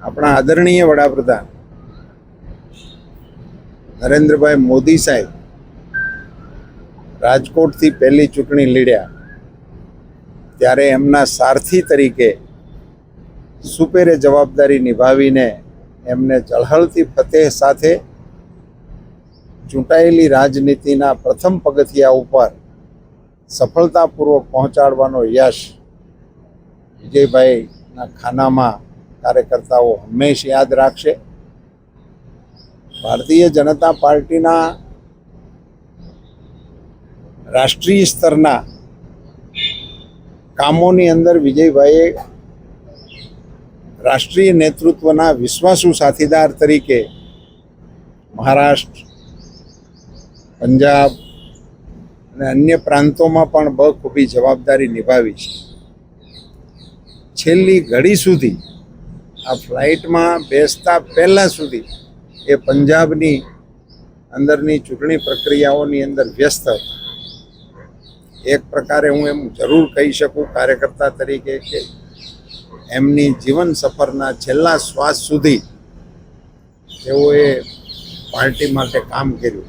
આપણા આદરણીય વડાપ્રધાન નરેન્દ્રભાઈ મોદી સાહેબ રાજકોટથી પહેલી ચૂંટણી લડ્યા, ત્યારે એમના સારથી તરીકે સુપેરે જવાબદારી નિભાવીને એમને ચળહળતી ફતેહ સાથે ચૂંટાયેલી રાજનીતિના પ્રથમ પગથિયા ઉપર સફળતાપૂર્વક પહોંચાડવાનો યશ વિજયભાઈના ખાનામાં કાર્યકર્તાઓ હંમેશ યાદ રાખશે. ભારતીય જનતા પાર્ટીના રાષ્ટ્રીય સ્તરના કામોની અંદર વિજયભાઈએ રાષ્ટ્રીય નેતૃત્વના વિશ્વાસુ સાથીદાર તરીકે મહારાષ્ટ્ર, પંજાબ અને અન્ય પ્રાંતોમાં પણ બખૂબી જવાબદારી નિભાવી છે. છેલ્લી ઘડી સુધી આ ફ્લાઇટમાં બેસતા પહેલાં સુધી એ પંજાબની અંદરની ચૂંટણી પ્રક્રિયાઓની અંદર વ્યસ્ત હતા. એક પ્રકારે હું એમ જરૂર કહી શકું કાર્યકર્તા તરીકે કે એમની જીવન સફરના છેલ્લા શ્વાસ સુધી તેઓએ પાર્ટી માટે કામ કર્યું.